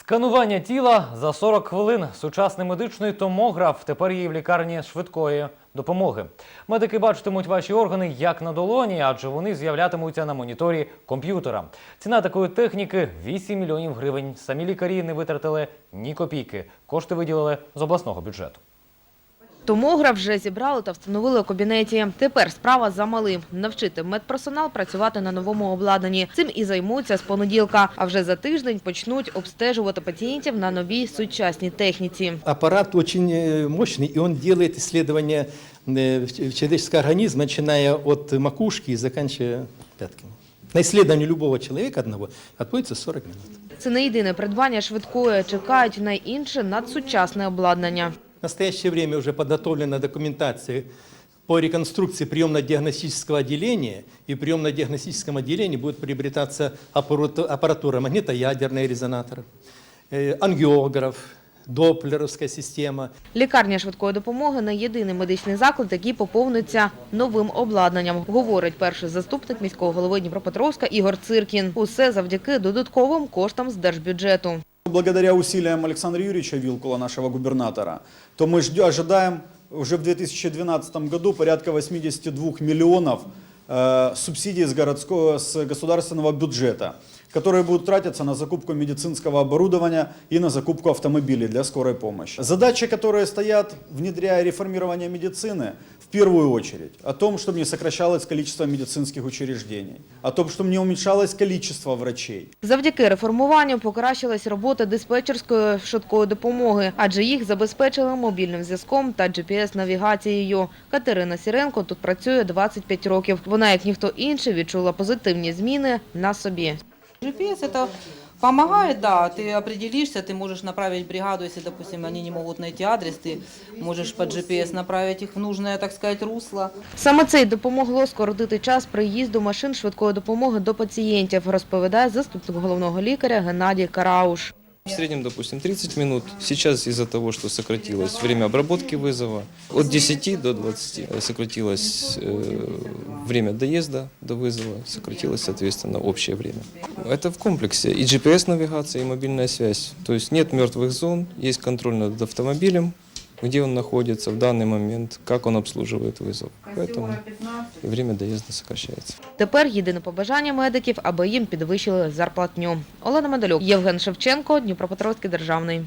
Сканування тіла за 40 хвилин. Сучасний медичний томограф тепер є в лікарні швидкої допомоги. Медики бачитимуть ваші органи як на долоні, адже вони з'являтимуться на моніторі комп'ютера. Ціна такої техніки 8 мільйонів гривень. Самі лікарі не витратили ні копійки. Кошти виділили з обласного бюджету. Томограф вже зібрали та встановили у кабінеті. Тепер справа за малим – навчити медперсонал працювати на новому обладнанні. Цим і займуться з понеділка. А вже за тиждень почнуть обстежувати пацієнтів на новій сучасній техніці. Аппарат очень э, мощный, и он делает исследования э, в- в человеческого организма, начиная от макушки и заканчивая пятками. На исследование любого человека одного отводится 40 минут. Це не єдине придбання швидкої. Чекають на інше надсучасне обладнання. В настоящее время уже подготовлена документация по реконструкции приемно-диагностического отделения, и в приемно-диагностическом отделении будет приобретаться аппарату- аппаратура магнитоядерный резонатор, э, ангиограф, доплеровская система, Лікарня швидкої допомоги не єдиний медичний заклад, який поповниться новим обладнанням, говорить перший заступник міського голови Дніпропетровська Ігор Циркін. Усе завдяки додатковим коштам з держбюджету Благодаря усилиям Александра Юрьевича Вилкула, нашего губернатора, то мы ждё- ожидаем уже в 2012 году порядка 82 миллионов э, субсидий с, городского, с государственного бюджета, которые будут тратиться на закупку медицинского оборудования и на закупку автомобилей для скорой помощи. Задачи, которые стоят, внедряя реформирование медицины, в первую очередь о том, чтобы не сокращалось количество медицинских учреждений, о том, чтобы не уменьшалось количество врачей. Завдяки реформуванню покращилась робота диспетчерської швидкої допомоги, адже їх забезпечили мобільним зв'язком та GPS-навігацією. Катерина Сіренко тут працює 25 років. Вона, як ніхто інший, відчула позитивні зміни на собі. GPS это помогает, да, ты определишься, ты можешь направить бригаду, если, допустим, они не могут найти адрес, ты можешь по GPS направить их в нужное, так сказать, русло. Саме це й допомогло скоротити час приїзду машин швидкої допомоги до пацієнтів, розповідає заступник головного лікаря Геннадій Карауш. В среднем, допустим, 30 минут. Сейчас из-за того, что сократилось время обработки вызова, от 10 до 20 сократилось э, время доезда до вызова, сократилось, соответственно, общее время. Это в комплексе и GPS-навигация, и мобильная связь. То есть нет мертвых зон, есть контроль над автомобилем, где он находится в данный момент, как он обслуживает вызов. Поэтому и время доезда сокращается. Тепер єдине побажання медиків, аби їм підвищили зарплатню. Олена Медалюк, Євген Шевченко, Дніпропетровський державний.